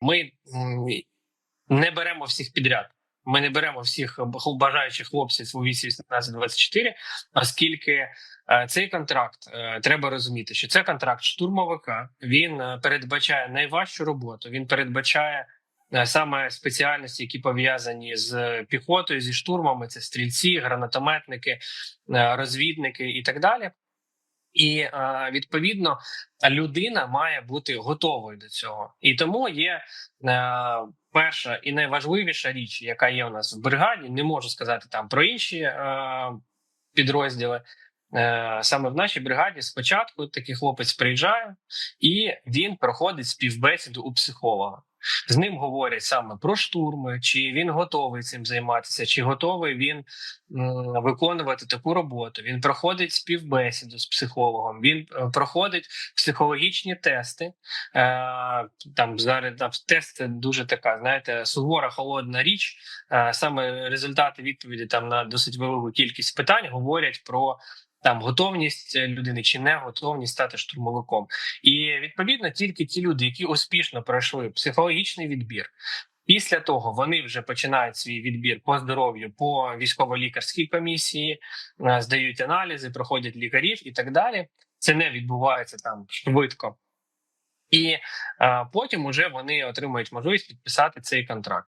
Ми не беремо всіх підряд. Ми не беремо всіх бажаючих хлопців у віці 18-24, оскільки е, цей контракт е, треба розуміти, що це контракт штурмовика. Він е, передбачає найважчу роботу. Він передбачає саме спеціальності, які пов'язані з піхотою, зі штурмами. Це стрільці, гранатометники, розвідники і так далі. І е, відповідно людина має бути готовою до цього, і тому є е, перша і найважливіша річ, яка є у нас в бригаді. Не можу сказати там про інші е, підрозділи. Саме в нашій бригаді спочатку такий хлопець приїжджає і він проходить співбесіду у психолога. З ним говорять саме про штурми, чи він готовий цим займатися, чи готовий він виконувати таку роботу. Він проходить співбесіду з психологом. Він е, проходить психологічні тести. Е, там зараз там тест дуже така, знаєте, сувора холодна річ. Е, саме результати відповіді там на досить велику кількість питань говорять про. Там готовність людини чи не готовність стати штурмовиком, і відповідно тільки ті люди, які успішно пройшли психологічний відбір, після того вони вже починають свій відбір по здоров'ю, по військово-лікарській комісії, е, здають аналізи, проходять лікарів і так далі. Це не відбувається там швидко, і е, потім уже вони отримують можливість підписати цей контракт.